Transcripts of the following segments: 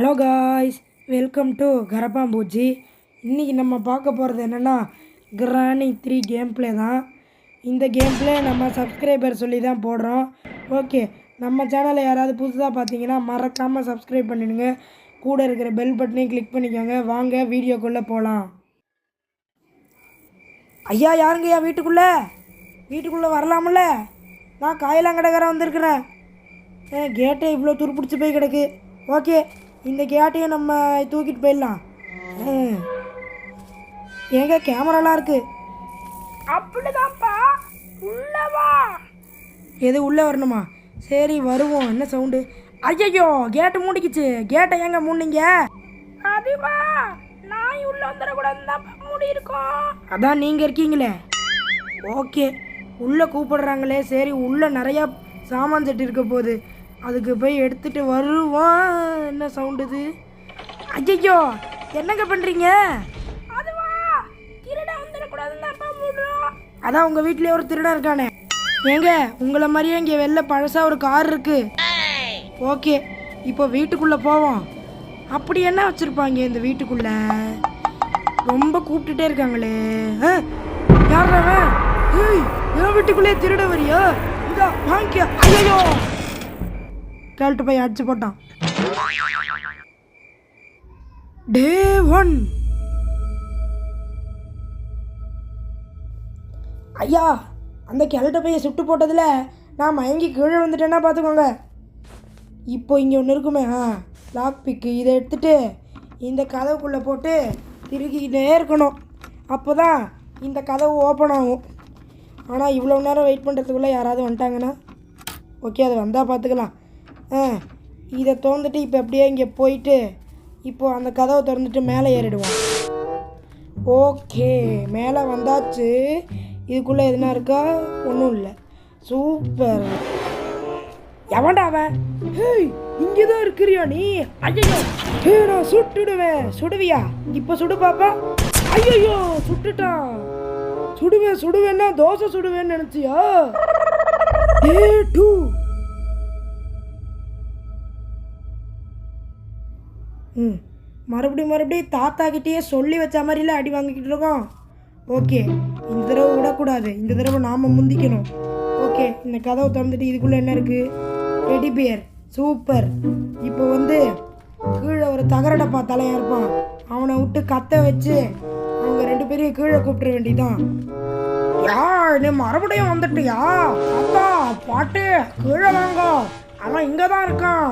Hello guys welcome to கரப்பாம்பூச்சி இன்றைக்கி நம்ம பார்க்க போகிறது என்னென்னா கிராணி த்ரீ கேம் ப்ளே தான். இந்த கேம் ப்ளே நம்ம சப்ஸ்கிரைபர் சொல்லி தான் போடுறோம். ஓகே நம்ம சேனலை யாராவது புதுசாக பார்த்தீங்கன்னா மறக்காமல் சப்ஸ்கிரைப் பண்ணிடுங்க. கூட இருக்கிற பெல் பட்டனையும் கிளிக் பண்ணிக்கோங்க. வாங்க வீடியோக்குள்ளே போகலாம் ஐயா யாருங்கய்யா வீட்டுக்குள்ளே? வீட்டுக்குள்ளே வரலாம்ல? நான் காயலாங்கடகாரன் வந்திருக்கிறேன். ஏன் கேட்டே இவ்வளோ துருப்பிடிச்சு போய் கிடக்கு. ஓகே இந்த கேட்டையும் நம்ம தூக்கிட்டு போயிடலாம். ம். ஏங்க கேமராலாம் இருக்கு. அப்படிதான்ப்பா. உள்ளவா எது உள்ளே வரணுமா? சரி வருவோம். என்ன சவுண்டு? ஐயையோ கேட்டு மூடிக்கிச்சு. கேட்டை ஏங்க மூடிங்க அதுவா நாய் உள்ள வந்துடக்கூடாதுன்னு தான் மூடி இருக்கோம் அதான் நீங்கள் இருக்கீங்களே. ஓகே. உள்ளே கூப்பிடுறாங்களே. சரி உள்ளே நிறையா சாமான் செட்டு இருக்க போகுது. அதுக்கு போய் எடுத்துட்டு வருவான். என்ன சவுண்டு இது? ஐயோ என்னங்க பண்ணுறீங்க அதான் உங்கள் வீட்டிலே ஒரு திருடன் இருக்கானே. ஏங்க உங்களை மாதிரியே இங்கே வெளில பழசா ஒரு கார் இருக்கு. ஓகே இப்போ வீட்டுக்குள்ளே போவோம். அப்படி என்ன வச்சுருப்பாங்க இந்த வீட்டுக்குள்ளே? ரொம்ப கூப்பிட்டுட்டே இருக்காங்களே. யார் யார்றா என் வீட்டுக்குள்ளே திருட வரியா? இதா வாங்கிக்க. ஐயோ கேள்ட்டு போய் அடிச்சு போட்டான். Day one. ஐயா அந்த கிழட்ட பைய சுட்டு போட்டதில் நான் மயங்கி கீழே வந்துட்டேன்னா பார்த்துக்கோங்க. இப்போ இங்கே ஒன்று இருக்குமே ஆ லாக் பிக்கு இதை எடுத்துட்டு இந்த கதவுக்குள்ளே போட்டு திருகிக்கிட்டே இருக்கணும். அப்போ தான் இந்த கதவு ஓப்பன் ஆகும். ஆனால் இவ்வளோ நேரம் வெயிட் பண்ணுறதுக்குள்ளே யாராவது வந்துட்டாங்கன்னா ஓகே அது வந்தால் பார்த்துக்கலாம். இதை திறந்துட்டு இப்போ அப்படியே இங்கே போயிட்டு இப்போது அந்த கதவை திறந்துட்டு மேலே ஏறிடுவோம். ஓகே மேலே வந்தாச்சு. இதுக்குள்ளே எதுனா இருக்கா? ஒன்றும் இல்லை. சூப்பர். எவன்டா அவன்? ஹேய் இங்கே தான் இருக்கிறியா நீ? ஐயோ ஹே நான் சுட்டுடுவேன். சுடுவியா? இப்போ சுடு பாப்பா. ஐயோ சுட்டுட்டான். சுடுவேன் சுடுவேன்னா தோசை சுடுவேன்னு நினச்சியா? ஏ டூ. ம். மறுபடியும் மறுபடியும் தாத்தா கிட்டேயே சொல்லி வச்ச மாதிரிலாம் அடி வாங்கிக்கிட்டு இருக்கோம். ஓகே. இந்த தடவை விடக்கூடாது. இந்த தடவை நாம் முந்திக்கணும். ஓகே. இந்த கதவை திறந்துட்டு இதுக்குள்ளே என்ன இருக்குது டெடி பியர் சூப்பர் இப்போ வந்து கீழே ஒரு தகரடப்பா தலையாக இருப்பான் அவனை விட்டு கத்த வச்சு அவங்க ரெண்டு பேரையும் கீழே கூப்பிட வேண்டியதான் யா நீ மறுபடியும் வந்துட்டியா? அப்பா பாட்டு. கீழே வாங்க. அவன் இங்கே தான் இருக்கான்.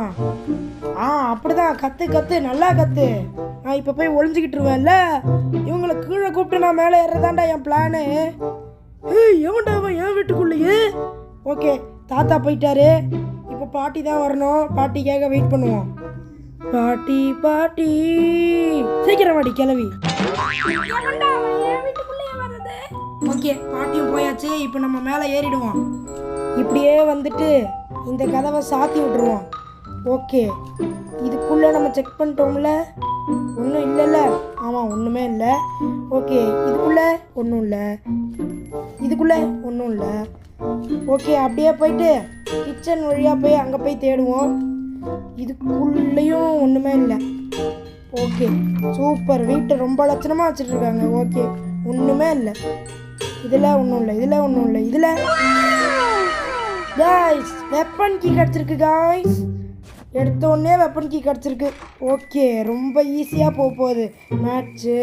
ஆ அப்படிதான். கத்து கத்து நல்லா கத்து. நான் இப்போ போய் ஒளிஞ்சுக்கிட்டுருவேன்ல? இவங்களை கீழே கூப்பிட்டு நான் மேலே ஏறதாண்டா என் பிளானு. ஏய் எவன்டா அவன் என் வீட்டுக்குள்ளேயே? ஓகே தாத்தா போயிட்டாரு. இப்போ பாட்டி தான் வரணும். பாட்டிக்காக வெயிட் பண்ணுவோம். பாட்டி பாட்டி. சீக்கிரம் வாடி கிளவி. ஓகே பாட்டியும் போயாச்சு. இப்போ நம்ம மேலே ஏறிடுவோம். இப்படியே வந்துட்டு இந்த கதவை சாத்தி விட்டுருவோம். ஓகே. இதுக்குள்ளே நம்ம செக் பண்ணிட்டோம்ல? ஒன்றும் இல்லைல்ல? ஆமாம் ஒன்றுமே இல்லை. ஓகே இதுக்குள்ளே ஒன்றும் இல்லை. இதுக்குள்ளே ஒன்றும் இல்லை. ஓகே அப்படியே போயிட்டு கிச்சன் வழியாக போய் அங்கே போய் தேடுவோம். இதுக்குள்ளேயும் ஒன்றுமே இல்லை. Okay super. வீட்டை ரொம்ப லட்சணமாக வச்சுட்ருக்காங்க ஓகே ஒன்றுமே இல்லை. இதில் ஒன்றும் இல்லை இதில் ஒன்றும் இல்லை இதில் காய்ஸ் வெப்பன் கீ கிடச்சிருக்கு காய்ஸ் எடுத்தோடனே வெப்பன் கீ கிடச்சிருக்கு. ஓகே ரொம்ப ஈஸியாக போக போகுது மேட்ச்சு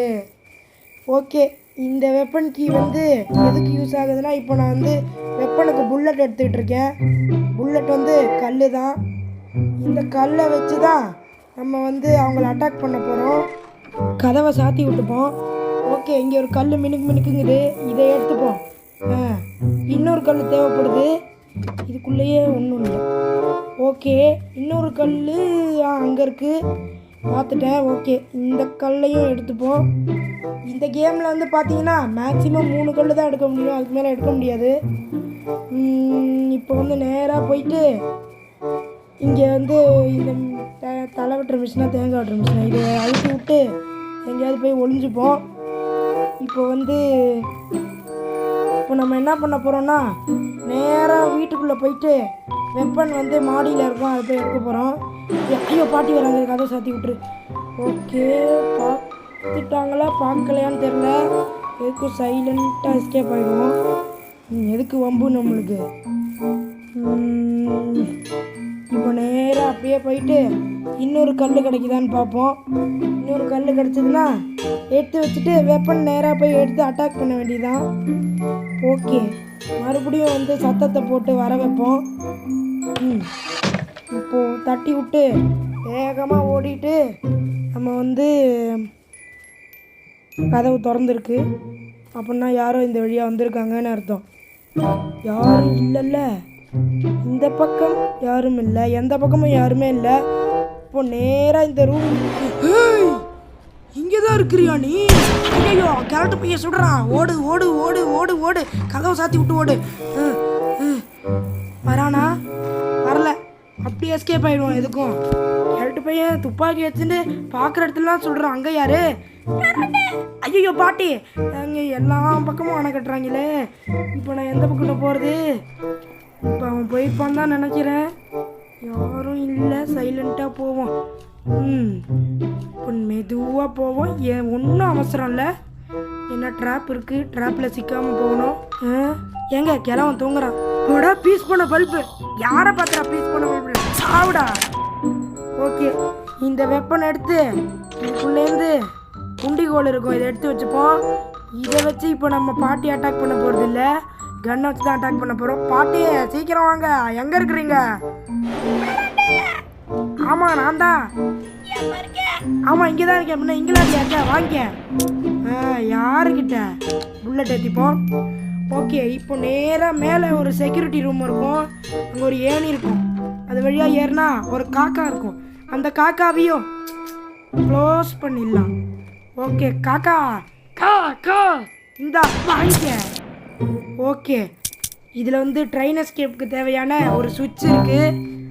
ஓகே இந்த வெப்பன் கீ வந்து எதுக்கு யூஸ் ஆகுதுன்னா இப்போ நான் வந்து வெப்பனுக்கு புல்லட் எடுத்துக்கிட்டு இருக்கேன். புல்லட் வந்து கல் தான். இந்த கல்லை வச்சு தான் நம்ம வந்து அவங்கள அட்டாக் பண்ண போகிறோம் கதவை சாத்தி விட்டுப்போம். ஓகே இங்கே ஒரு கல் மினுக்கு மினுக்குங்குது. இதை எடுத்துப்போம். ஆ இன்னொரு கல் தேவைப்படுது. இதுக்குள்ளேயே ஒன்றும் இல்லை. ஓகே இன்னொரு கல் அங்கே இருக்குது பார்த்துட்டேன் ஓகே. இந்த கல்லையும் எடுத்துப்போம் இந்த கேமில் வந்து பார்த்தீங்கன்னா மேக்ஸிமம் மூணு கல் தான் எடுக்க முடியும். அதுக்கு மேலே எடுக்க முடியாது. இப்போ வந்து நேராக போயிட்டு இங்கே வந்து இந்த தலை வெட்டுற மிஷினா தேங்காய் வெட்டுற மிஷினா இதை அழுத்தி விட்டு எங்கேயாவது போய் ஒளிஞ்சுப்போம். இப்போ வந்து இப்போ நம்ம என்ன பண்ண போகிறோன்னா நேராக வீட்டுக்குள்ளே போயிட்டு வெப்பன் வந்து மாடியில் இருக்கும் அதை போய் எடுக்க போகிறோம் எப்படியோ பாட்டி வராங்க கதை சாத்தி விட்டுரு. ஓகே பார்த்துட்டாங்களா? பார்க்கலையான்னு தெரில எதுக்கும் சைலண்ட்டாக எஸ்கேப் ஆகிடுவோம் எதுக்கு வம்பு நம்மளுக்கு? இப்போ நேராக அப்படியே போயிட்டு இன்னொரு கல் கிடைக்குதான்னு பார்ப்போம். இன்னொரு கல் கிடச்சதுன்னா எடுத்து வச்சுட்டு வெப்பன் நேராக போய் எடுத்து அட்டாக் பண்ண வேண்டியதான் ஓகே மறுபடியும் வந்து சத்தத்தை போட்டு வர வைப்போம். ம். இப்போது தட்டி விட்டு வேகமாக ஓடிட்டு நம்ம வந்து கதவு திறந்துருக்கு. அப்படின்னா யாரோ இந்த வழியாக வந்திருக்காங்கன்னு அர்த்தம். யாரும் இல்லைல்ல. இந்த பக்கம் யாரும் இல்லை. எந்த பக்கமும் யாருமே இல்லை. இப்போ நேராக இந்த ரூம் இங்கே தான் இருக்கிறியா நீ? ஐயோ கேரட்டு பையன் சுடுறான் ஓடு ஓடு ஓடு ஓடு ஓடு. கதவை சாத்தி விட்டு ஓடு. வரானா? வரல. அப்படியே எஸ்கேப் ஆயிடுவோம் எதுக்கும். கேரட்டு பையன் துப்பாக்கி வச்சுட்டு பார்க்குற இடத்துலலாம் சொல்கிறான் அங்கே யாரு? ஐயோ பாட்டி. அங்கே எல்லா பக்கமும் அணை கட்டுறாங்களே. இப்போ நான் எந்த பக்கம் போகிறது இப்போ அவன் போயிருப்பான் தான் நினைக்கிறேன். யாரும் இல்லை சைலண்ட்டாக போவோம். ம். இப்போ மெதுவாக போவோம். ஏன் ஒன்றும் அவசரம் இல்லை. என்ன ட்ராப் இருக்குது ட்ராப்பில் சிக்காமல் போகணும். ஆ, ஏங்க கிழவன் தூங்குறான். போடா பீஸ் பண்ண பல்பு. யாரை பார்த்துறா பீஸ் பண்ண பல்பு? சாவுடா. ஓகே. இந்த வெப்பனை எடுத்து இதுக்குள்ளேருந்து குண்டிகோல் இருக்கும். இதை எடுத்து வச்சுப்போம். இதை வச்சு இப்போ நம்ம பாட்டி அட்டாக் பண்ண போகிறது இல்லை கன்னை வச்சு தான் அட்டாக் பண்ண போகிறோம் பாட்டி சீக்கிரம் வாங்க. எங்கே இருக்கிறீங்க? ஆமாம் நான் தான். ஆமாம் இங்கே தான் இருக்கேன். முன்ன இங்கெல்லாம் இல்லையா வாங்க. யாருக்கிட்ட? புல்லட் ஏற்றிப்போம் ஓகே இப்போ நேராக மேலே ஒரு செக்யூரிட்டி ரூம் இருக்கும். அங்கே ஒரு ஏணி இருக்கும். அது வழியாக ஏறினா ஒரு காக்கா இருக்கும். அந்த காக்காவையும் க்ளோஸ் பண்ணிடலாம். ஓகே காக்கா. கா கா. இந்தா வாங்கிக்க ஓகே. இதில் வந்து ட்ரெயின் எஸ்கேப்புக்கு தேவையான ஒரு சுவிட்ச் இருக்குது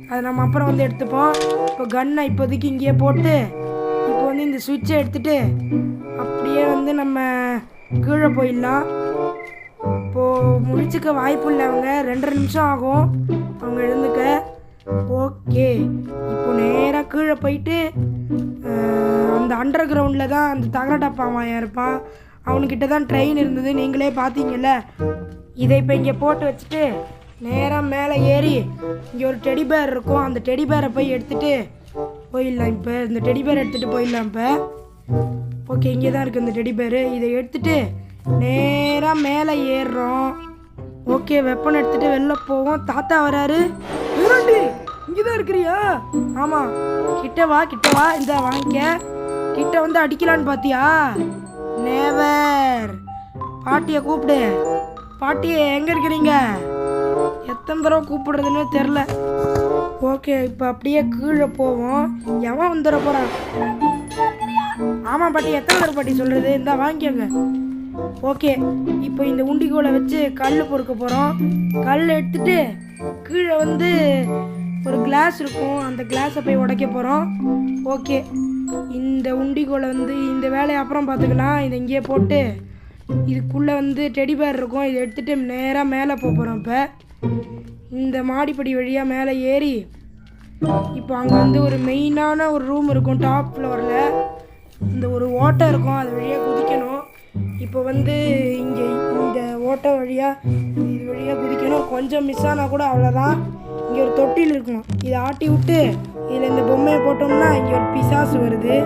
அதை நம்ம அப்புறம் வந்து எடுத்துப்போம். இப்போ கன்னை இப்போதைக்கு இங்கேயே போட்டு இப்போ வந்து இந்த சுவிட்சை எடுத்துட்டு அப்படியே வந்து நம்ம கீழே போயிடலாம். இப்போது முடிச்சுக்க வாய்ப்பு இல்லை அவங்க ரெண்டரை நிமிஷம் ஆகும் அவங்க எழுந்துக்க. ஓகே. இப்போ நேராக கீழே போயிட்டு அந்த அண்டர் கிரவுண்டில் தான் அந்த தகரடப்பா அவன் இருப்பான். அவனுக்கிட்ட தான் ட்ரெயின் இருந்தது. நீங்களே பார்த்தீங்கல்ல இதை இப்போ இங்கே போட்டு வச்சுட்டு நேராக மேலே ஏறி இங்கே ஒரு டெடி பேர் இருக்கும். அந்த டெடி பேரை போய் எடுத்துகிட்டு போயிடலாம் இப்போ. இந்த டெடி பேர் எடுத்துகிட்டு போயிடலாம் இப்போ. ஓகே இங்கே தான் இருக்குது இந்த டெடி பேரு இதை எடுத்துகிட்டு நேராக மேலே ஏறுறோம். ஓகே வெப்பன் எடுத்துட்டு வெளில போவோம். தாத்தா வராரு. இங்கே தான் இருக்கிறியா? ஆமாம் கிட்ட வா கிட்ட வா. இந்த வாங்கிக்க கிட்ட வந்து அடிக்கலான்னு பார்த்தியா நேவர் பாட்டியை கூப்பிடு. பாட்டியை எங்கே இருக்கிறீங்க? எத்தனை தடவை கூப்பிடுறதுன்னு தெரில ஓகே இப்போ அப்படியே கீழே போவோம். எவன் வந்துட போகிறான் ஆமாம் பாட்டி எத்தனை தடவை பாட்டி சொல்கிறது இந்த வாங்கிக்கோங்க. ஓகே இப்போ இந்த உண்டிகோலை வச்சு கல் பொறுக்க போகிறோம் கல் எடுத்துட்டு கீழே வந்து ஒரு கிளாஸ் இருக்கும். அந்த கிளாஸை போய் உடைக்க போகிறோம் ஓகே இந்த உண்டிகோலை வந்து இந்த வேலையை அப்புறம் பார்த்துக்கலாம். இதை இங்கேயே போட்டு இதுக்குள்ளே வந்து டெடி பேர் இருக்கும். இதை எடுத்துகிட்டு நேராக மேலே போக போகிறோம் இப்போ. இந்த மாடிப்படி வழியாக மேலே ஏறி இப்போ அங்கே வந்து ஒரு மெயினான ஒரு ரூம் இருக்கும். டாப் ஃப்ளோரில் இந்த ஒரு ஓட்டை இருக்கும். அது வழியாக குதிக்கணும். இப்போ வந்து இங்கே இந்த ஓட்டை வழியாக இது வழியாக குதிக்கணும். கொஞ்சம் மிஸ் ஆனால் கூட அவ்வளோதான் இங்கே ஒரு தொட்டில் இருக்கும் இதை ஆட்டி விட்டு இதில் இந்த பொம்மையை போட்டோம்னா இங்கே ஒரு பிசாசு வருது.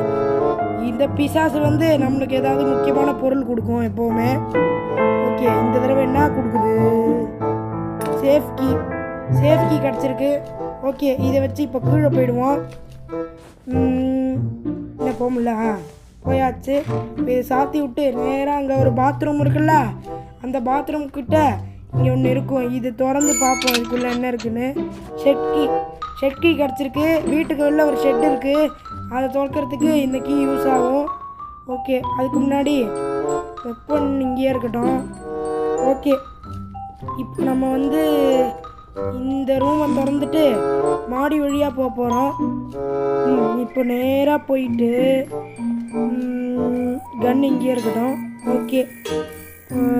இந்த பிசாசு வந்து நம்மளுக்கு ஏதாவது முக்கியமான பொருள் கொடுக்கும் எப்போவுமே. ஓகே இந்த தடவை என்ன கொடுக்குது? சேஃப் கீ சேஃப் கீ கிடச்சிருக்கு. ஓகே இதை வச்சு இப்போ கீழே போயிடுவோம். இல்லை என்ன போக முடியல ஆ போயாச்சு. இப்போ இதை சாத்தி விட்டு நேராக அங்கே ஒரு பாத்ரூம் இருக்குல்ல அந்த பாத்ரூம் கிட்ட இங்கே ஒன்று இருக்கும். இது திறந்து பார்ப்போம். இதுக்குள்ளே என்ன இருக்குன்னு. ஷெட்கி ஷெட்கி ஷெட் கீ கிடச்சிருக்கு. வீட்டுக்கு உள்ள ஒரு ஷெட் இருக்குது அதை திறக்கிறதுக்கு இந்த கீ யூஸ் ஆகும். ஓகே அதுக்கு முன்னாடி வெப்பன் இங்கேயே இருக்கட்டும். ஓகே இப்போ நம்ம வந்து இந்த ரூமை திறந்துட்டு மாடி வழியாக போக போகிறோம் இப்போ நேராக போயிட்டு கன் இங்கேயே இருக்கட்டும். ஓகே.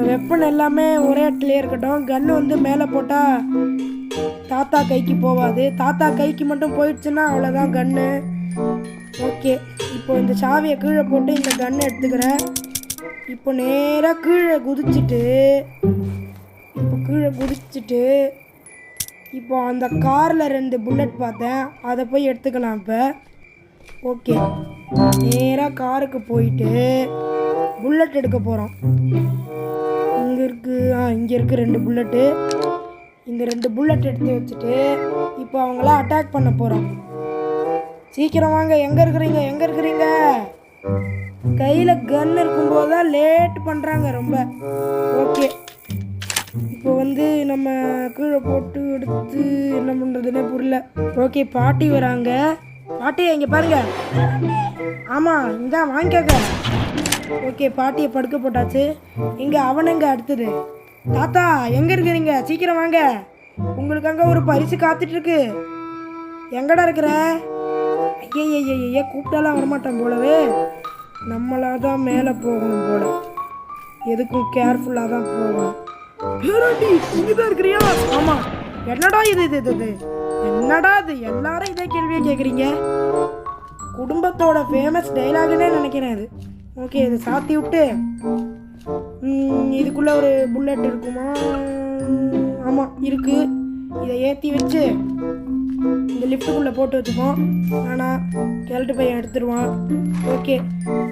வெப்பன் எல்லாமே ஒரே இடத்துலயே இருக்கட்டும். கன்று வந்து மேலே போட்டால் தாத்தா கைக்கு போகாது தாத்தா கைக்கு மட்டும் போயிடுச்சுன்னா அவ்வளோதான் கன்று ஓகே இப்போ இந்த சாவியை கீழே போட்டு இந்த கன்னை எடுத்துக்கிறேன். இப்போ நேராக கீழே குதிச்சுட்டு இப்போ கீழே குதிச்சுட்டு இப்போ அந்த காரில் ரெண்டு புல்லட் பார்த்தேன். அதை போய் எடுத்துக்கலாம் இப்போ. ஓகே நேராக காருக்கு போயிட்டு புல்லட் எடுக்க போகிறோம் இங்கே இருக்குது ரெண்டு புல்லட்டு இந்த ரெண்டு புல்லட் எடுத்து வச்சுட்டு இப்போ அவங்கள அட்டாக் பண்ண போகிறோம் சீக்கிரம் வாங்க எங்கே இருக்கிறீங்க எங்கே இருக்கிறீங்க? கையில் கன் இருக்கும்போது தான் லேட் பண்ணுறாங்க ரொம்ப. ஓகே இப்போ வந்து நம்ம கீழே போட்டு எடுத்து என்ன பண்ணுறதுன்னே புரியல. ஓகே பாட்டி வராங்க. பாட்டி இங்கே பாருங்க. ஆமாம் இங்கே வாங்கிக்கோங்க. ஓகே பாட்டியை படுக்க போட்டாச்சு. இங்கே அவனுங்க அடுத்தது? தாத்தா எங்கே இருக்கிறீங்க சீக்கிரம் வாங்க. உங்களுக்கு அங்கே ஒரு பரிசு காத்துட்டு இருக்கு எங்கடா இருக்கிற? ஐயய்யய்ய கூப்பிட்டாலாம் வரமாட்டேன் போலவே. நம்மளா தான் மேலே போகணும் போல. எதுக்கும் கேர்ஃபுல்லாக தான் போகணும். பேராண்டி இங்கே தான் இருக்கிறியா? ஆமாம் என்னடா இது இது இது இது? என்னடா இது? எல்லாரும் இதே கேள்வியை கேட்குறீங்க குடும்பத்தோட ஃபேமஸ் டைலாகுன்னே நினைக்கிறேன் இது. ஓகே இதை சாத்தி விட்டு இதுக்குள்ளே ஒரு புல்லட் இருக்குமா? ஆமாம் இருக்குது இதை ஏற்றி வச்சு இந்த லிஃப்ட்டுக்குள்ளே போட்டு வச்சுப்போம். ஆனால் கிழட்டு பையன் எடுத்துருவான். ஓகே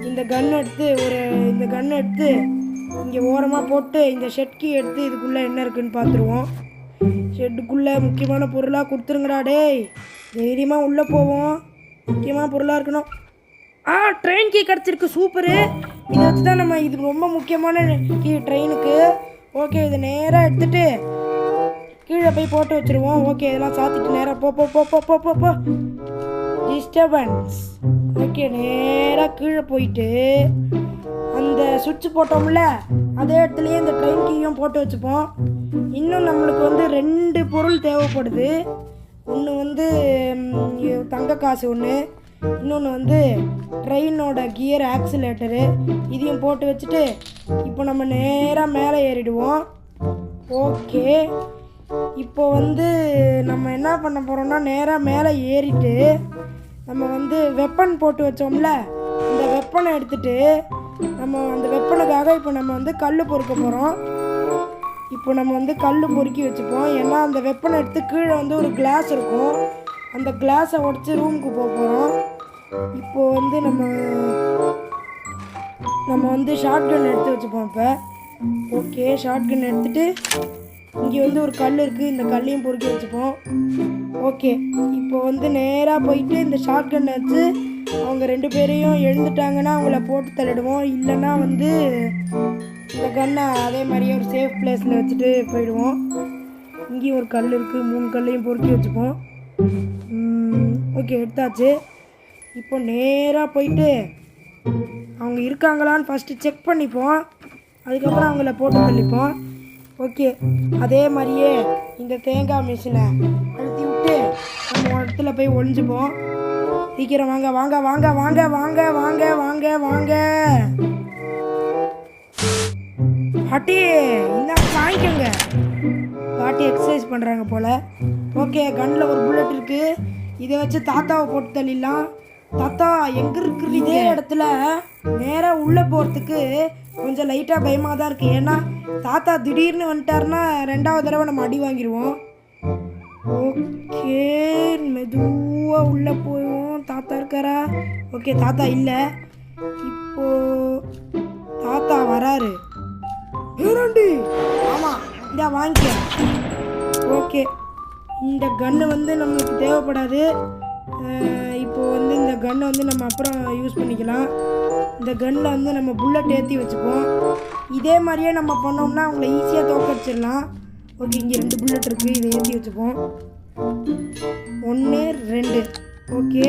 இந்த கன் எடுத்து ஒரு இந்த கன் எடுத்து இங்கே ஓரமாக போட்டு இந்த ஷெட்கி எடுத்து இதுக்குள்ளே என்ன இருக்குன்னு பார்த்துருவோம் ஷெட்டுக்குள்ளே முக்கியமான பொருளாக கொடுத்துருங்கடா டேய். தைரியமாக உள்ளே போவோம். முக்கியமான பொருளாக இருக்கணும். ஆ ட்ரெயின் கீ கிடச்சிருக்கு சூப்பரு இதை வச்சு தான் நம்ம இது ரொம்ப முக்கியமான கீழே ட்ரெயினுக்கு. ஓகே இதை நேராக எடுத்துகிட்டு கீழே போய் போட்டு வச்சுருவோம். ஓகே இதெல்லாம் சாத்திட்டு நேராக போ போ போ போ போ போ போ. டிஸ்டர்பன்ஸ் ஓகே நேராக கீழே போயிட்டு அந்த சுவிட்ச் போட்டோம்ல அதே இடத்துலையே இந்த ட்ரெயின் கீயும் போட்டு வச்சுப்போம். இன்னும் நம்மளுக்கு வந்து ரெண்டு பொருள் தேவைப்படுது. ஒன்று வந்து தங்க காசு ஒன்று இன்னொன்று வந்து ட்ரெயினோட கியர் ஆக்சிலேட்டரு இதையும் போட்டு வச்சுட்டு இப்போ நம்ம நேராக மேலே ஏறிடுவோம். ஓகே இப்போ வந்து நம்ம என்ன பண்ண போகிறோம்னா நேராக மேலே ஏறிட்டு நம்ம வந்து வெப்பன் போட்டு வச்சோம்ல அந்த வெப்பனை எடுத்துட்டு நம்ம அந்த வெப்பனுக்காக இப்போ நம்ம வந்து கல் பொறுக்க போகிறோம் இப்போ நம்ம வந்து கல் பொறுக்கி வச்சுப்போம். ஏன்னா அந்த வெப்பனை எடுத்து கீழே வந்து ஒரு கிளாஸ் இருக்கும். அந்த கிளாஸை உடச்சி ரூமுக்கு போக போகிறோம் இப்போ வந்து நம்ம நம்ம வந்து ஷார்ட் கன் எடுத்து வச்சுப்போம் இப்போ. ஓகே ஷார்ட் கன் எடுத்துட்டு இங்கே வந்து ஒரு கல் இருக்குது இந்த கல்லையும் பொறுக்கி வச்சுப்போம். ஓகே இப்போ வந்து நேராக போயிட்டு இந்த ஷார்ட் கன் வச்சு அவங்க ரெண்டு பேரையும் எழுந்துட்டாங்கன்னா அவங்கள போட்டு தள்ளிடுவோம். இல்லைன்னா வந்து இந்த கன்னை அதே மாதிரியே ஒரு சேஃப் பிளேஸில் வச்சுட்டு போயிடுவோம். இங்கேயும் ஒரு கல் இருக்குது மூணு கல்லையும் பொறுக்கி வச்சுப்போம். ஓகே எடுத்தாச்சு. இப்போ நேராக போயிட்டு அவங்க இருக்காங்களான்னு ஃபஸ்ட்டு செக் பண்ணிப்போம். அதுக்கப்புறம் அவங்கள போட்டு தள்ளிப்போம். ஓகே அதே மாதிரியே இந்த தேங்காய் மிஷினை அழுத்தி விட்டு நம்ம இடத்துல போய் ஒளிஞ்சுப்போம். சீக்கிரம் வாங்க வாங்க வாங்க வாங்க வாங்க வாங்க வாங்க வாங்க. பாட்டி இந்த வாங்கிக்கோங்க பாட்டி எக்ஸசைஸ் பண்ணுறாங்க போல். ஓகே கண்ணில் ஒரு புல்லட் இருக்குது இதை வச்சு தாத்தாவை போட்டு தள்ளிடலாம். தாத்தா எங்கே இருக்கிற இதே இடத்துல நேராக உள்ளே போகிறதுக்கு கொஞ்சம் லைட்டாக பயமாக தான் இருக்குது ஏன்னா தாத்தா திடீர்னு வந்துட்டாருன்னா ரெண்டாவது தடவை நம்ம அடி வாங்கிடுவோம் ஓகே மெதுவாக உள்ளே போவோம். தாத்தா இருக்காரா? ஓகே தாத்தா இல்லை. இப்போ தாத்தா வராரு. ஏறாண்டி? ஆமாம் இந்த வாங்கிக்க. ஓகே இந்த கன்று வந்து நம்மளுக்கு தேவைப்படாது. வந்து இந்த கன்னை வந்து நம்ம அப்புறம் யூஸ் பண்ணிக்கலாம். இந்த கன்னில் வந்து நம்ம புல்லட் ஏற்றி வச்சுப்போம். இதே மாதிரியே நம்ம பண்ணோம்னா அவங்கள ஈஸியாக தோக்கடிச்சிடலாம் ஓகே இங்கே ரெண்டு புல்லட் இருக்குது இதை ஏற்றி வச்சுப்போம். ஒன்று ரெண்டு. ஓகே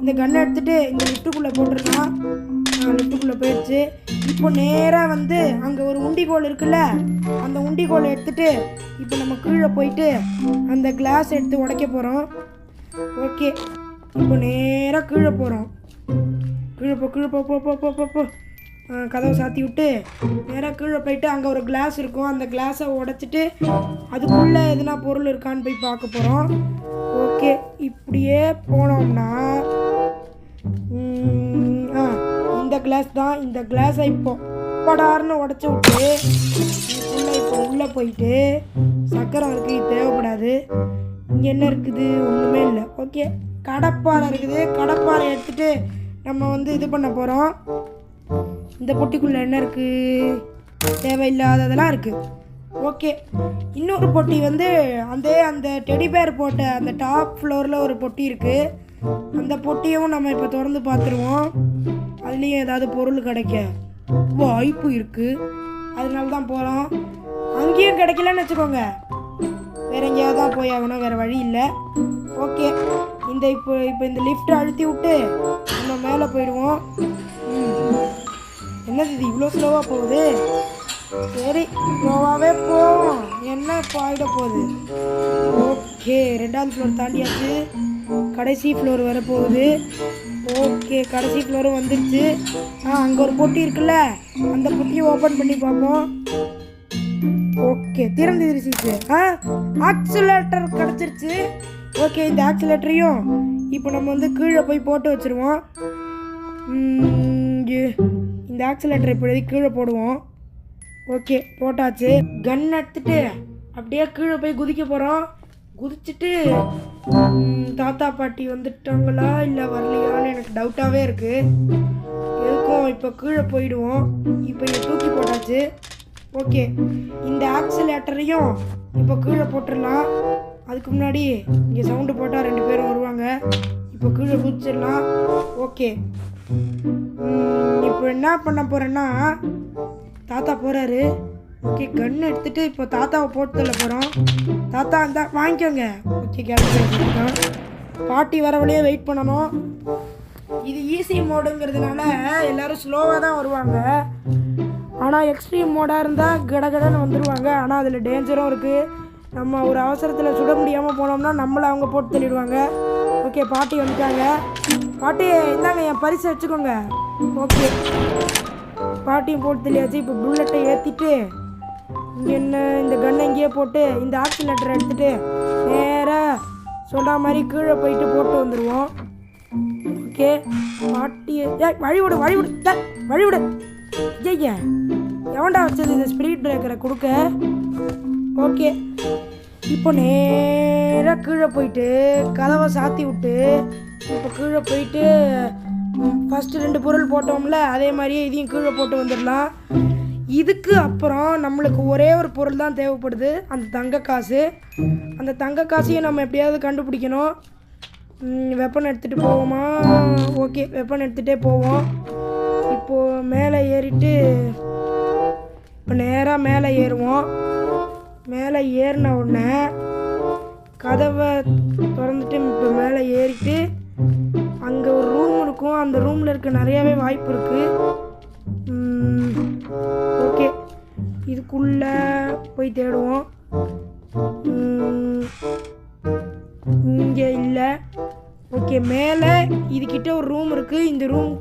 இந்த கன்னை எடுத்துகிட்டு இந்த லிஃப்ட்டுக்குள்ளே போட்டுருக்கலாம் லிஃப்ட்டுக்குள்ளே போயிடுச்சு. இப்போ நேராக வந்து அங்கே ஒரு உண்டிகோல் இருக்குல்ல அந்த உண்டிகோலை எடுத்துகிட்டு இப்போ நம்ம கீழே போயிட்டு அந்த கிளாஸ் எடுத்து உடைக்க போகிறோம் ஓகே இப்போ நேராக கீழே போகிறோம் கீழே போ கீழே போ போ போ போ போ போ. கதவை சாத்தி விட்டு நேராக கீழே போயிட்டு அங்கே ஒரு கிளாஸ் இருக்கும். அந்த கிளாஸை உடச்சிட்டு அதுக்குள்ளே எதுனா பொருள் இருக்கான்னு போய் பார்க்க போகிறோம் ஓகே இப்படியே போனோம்னா ஆ இந்த கிளாஸ் தான் இந்த கிளாஸை இப்போ படார்னு உடச்சி விட்டு இப்போ உள்ளே போயிட்டு சக்கரம் இருக்குது தேவைப்படாது. இங்கே என்ன இருக்குது? ஒன்றுமே இல்லை. ஓகே. கடப்பாறை இருக்குது. கடப்பாறை எடுத்துகிட்டு நம்ம வந்து இது பண்ண போகிறோம் இந்த பொட்டிக்குள்ளே என்ன இருக்குது தேவையில்லாததெல்லாம் இருக்குது ஓகே. இன்னொரு பொட்டி வந்து அந்த அந்த டெடி பேர் போட்ட அந்த டாப் ஃப்ளோரில் ஒரு பொட்டி இருக்குது அந்த பொட்டியும் நம்ம இப்போ திறந்து பார்த்துருவோம். அதுலேயும் ஏதாவது பொருள் கிடைக்க வாய்ப்பு இருக்குது அதனால தான் போகிறோம் அங்கேயும் கிடைக்கலன்னு வச்சுக்கோங்க. வேற எங்கேயாவது தான் போய் ஆகணும் வேறு வழி இல்லை. ஓகே. இந்த இப்போ இப்போ இந்த லிஃப்ட்டை அழுத்தி விட்டு நம்ம மேலே போயிடுவோம். என்னது இது இவ்வளோ ஸ்லோவாக போகுது? சரி ஸ்லோவாகவே போவோம். என்ன இப்போ ஆகிட போகுது? ஓகே ரெண்டாவது ஃப்ளோர் தாண்டியாச்சு. கடைசி ஃப்ளோர் வர போகுது. ஓகே கடைசி ஃப்ளோரும் வந்துடுச்சு ஆ அங்கே ஒரு பொட்டி இருக்குல்ல? அந்த பொட்டியை ஓப்பன் பண்ணி பார்ப்போம். ஓகே திறந்துருச்சு. ஆ ஆக்சிலேட்டர் கிடச்சிருச்சு. ஓகே இந்த ஆக்சிலேட்டரையும் இப்போ நம்ம வந்து கீழே போய் போட்டு வச்சுருவோம். இந்த ஆக்சிலேட்டர் இப்போதைக்கு கீழே போடுவோம். ஓகே போட்டாச்சு. கன் எடுத்துட்டு அப்படியே கீழே போய் குதிக்க போகிறோம் குதிச்சுட்டு தாத்தா பாட்டி வந்துட்டாங்களா இல்லை வரலையான்னு எனக்கு டவுட்டாகவே இருக்குது எதுக்கும் இப்போ கீழே போயிடுவோம். இப்போ இதை தூக்கி போட்டாச்சு. ஓகே இந்த ஆக்சிலேட்டரையும் இப்போ கீழே போட்டுடலாம். அதுக்கு முன்னாடி இங்கே சவுண்டு போட்டால் ரெண்டு பேரும் வருவாங்க. இப்போ கீழே குதிச்சிடலாம். ஓகே இப்போ என்ன பண்ண போகிறேன்னா தாத்தா போகிறாரு ஓகே கன்று எடுத்துகிட்டு இப்போ தாத்தாவை போட்டு தள்ள போகிறோம் தாத்தா இருந்தால் வாங்கிக்கோங்க. ஓகே கிளம்பி பாட்டி வர வழியே வெயிட் பண்ணணும். இது ஈஸி மோடுங்கிறதுனால எல்லோரும் ஸ்லோவாக தான் வருவாங்க. ஆனால் எக்ஸ்ட்ரீம் மோடாக இருந்தால் கடகடன்னு வந்துடுவாங்க ஆனால் அதில் டேஞ்சரும் இருக்குது நம்ம ஒரு அவசரத்தில் சுட முடியாமல் போனோம்னா நம்மளை அவங்க போட்டு தள்ளிடுவாங்க. ஓகே பாட்டி வந்துட்டாங்க. பாட்டி இந்தாங்க என் பரிசை வச்சுக்கோங்க. ஓகே பாட்டியும் போட்டு தள்ளியாச்சு. இப்போ புல்லட்டை ஏற்றிட்டு இங்கே என்ன இந்த கன்னை இங்கேயே போட்டு இந்த ஆக்சிலேட்டரை எடுத்துட்டு நேராக சொல்கிற மாதிரி கீழே போயிட்டு போட்டு வந்துடுவோம் ஓகே பாட்டி ஏய் வழி விடு வழி வழிவிடு. டேய், வழி விடு எவன்டா வச்சது? இந்த ஸ்பிரிட் பிரேக்கரை கொடுக்க. ஓகே. இப்போ நேராக கீழே போயிட்டு கதவை சாத்தி விட்டு இப்போ கீழே போயிட்டு ஃபஸ்ட்டு ரெண்டு பொருள் போட்டோம்ல அதே மாதிரியே இதையும் கீழே போட்டு வந்துடலாம். இதுக்கு அப்புறம் நம்மளுக்கு ஒரே ஒரு பொருள் தான் தேவைப்படுது அந்த தங்க காசு. அந்த தங்க காசையும் நம்ம எப்படியாவது கண்டுபிடிக்கணும். வெப்பன் எடுத்துகிட்டு போவோமா? ஓகே வெப்பன் எடுத்துகிட்டே போவோம். இப்போது மேலே ஏறிட்டு இப்போ நேராக மேலே ஏறுவோம். மேலே ஏறின உடனே கதவை திறந்துட்டு இப்போ மேலே ஏறிட்டு அங்கே ஒரு ரூம் இருக்கும். அந்த ரூமில் இருக்க நிறையாவே வாய்ப்பு இருக்குது ஓகே. இதுக்குள்ளே போய் தேடுவோம். இங்கே இல்லை. ஓகே மேலே இதுக்கிட்ட ஒரு ரூம் இருக்குது இந்த ரூம்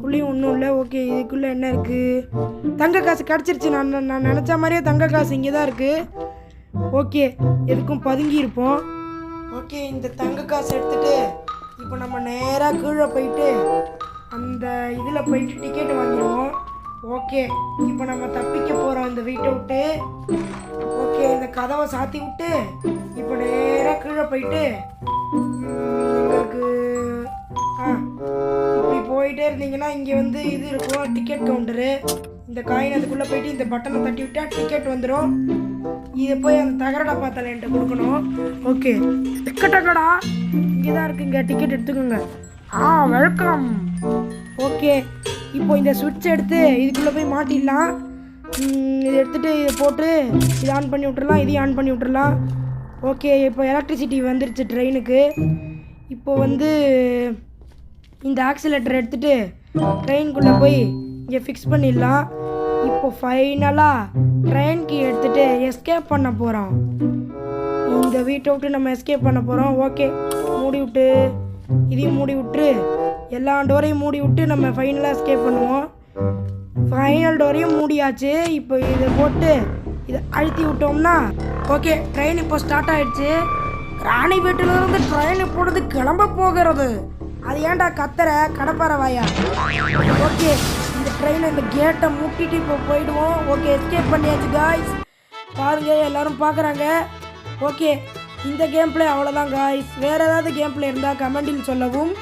குள்ளேயும் ஒன்றும் இல்லை. ஓகே இதுக்குள்ளே என்ன இருக்குது தங்க காசு கிடச்சிருச்சு. நான் நான் நினச்ச மாதிரியே தங்க காசு இங்கே தான் இருக்குது ஓகே எதுக்கும் பதுங்கி இருப்போம். ஓகே இந்த தங்க காசு எடுத்துகிட்டு இப்போ நம்ம நேராக கீழே போயிட்டு அந்த இதில் போயிட்டு டிக்கெட் வாங்கிடுவோம். ஓகே இப்போ நம்ம தப்பிக்க போகிறோம் அந்த வீட்டை விட்டு ஓகே இந்த கதவை சாத்தி விட்டு இப்போ நேராக கீழே போயிட்டு எங்களுக்கு ஆ போயிட்டே இருந்தீங்கன்னா இங்கே வந்து இது இருக்கும் டிக்கெட் கவுண்டரு இந்த காயின் அதுக்குள்ளே போயிட்டு இந்த பட்டனை தட்டி விட்டா டிக்கெட் வந்துடும் இதை போய் அந்த தகர டப்பா என்கிட்ட கொடுக்கணும். ஓகே டிக்கெட்டக்கடா இங்கே தான் இருக்குங்க. டிக்கெட் எடுத்துக்கோங்க. ஆ வெல்கம் ஓகே இப்போ இந்த சுவிட்ச் எடுத்து இதுக்குள்ளே போய் மாட்டிடலாம். இதை எடுத்துகிட்டு இதை போட்டு இதை ஆன் பண்ணி விட்றலாம் இதையும் ஆன் பண்ணி விட்டுறலாம். ஓகே இப்போ எலக்ட்ரிசிட்டி வந்துருச்சு ட்ரெயினுக்கு இப்போ வந்து இந்த ஆக்சிலேட்டர் எடுத்துட்டு ட்ரெயின்குள்ளே போய் இங்கே ஃபிக்ஸ் பண்ணிடலாம். இப்போ ஃபைனலாக ட்ரெயின் கீ எடுத்துட்டு எஸ்கேப் பண்ண போகிறோம் இந்த வீட்டை விட்டு நம்ம எஸ்கேப் பண்ண போகிறோம் ஓகே மூடி விட்டு இதையும் மூடி விட்டு எல்லா டோரையும் மூடி விட்டு நம்ம ஃபைனலாக எஸ்கேப் பண்ணுவோம். ஃபைனல் டோரையும் மூடியாச்சு. இப்போ இதை போட்டு இதை அழுத்தி விட்டோம்னா ஓகே ட்ரெயின் இப்போ ஸ்டார்ட் ஆகிடுச்சு ராணி வீட்டிலிருந்து ட்ரெயின் இப்பொழுது கிளம்ப போகிறது. அது ஏன்டா கத்துற? கடப்பாரவாயா ஓகே இந்த ட்ரெயினை இந்த கேட்டை முட்டிட்டு இப்போ போயிடுவோம். ஓகே எஸ்கேப் பண்ணியாச்சு காய்ஸ் பாருங்க எல்லாரும் பார்க்குறாங்க ஓகே இந்த கேம் பிளே அவ்வளோதான் காய்ஸ் வேறு ஏதாவது கேம் பிளே இருந்தால் கமெண்டில் சொல்லவும்.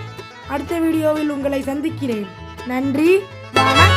அடுத்த வீடியோவில் உங்களை சந்திக்கிறேன். நன்றி வணக்கம்.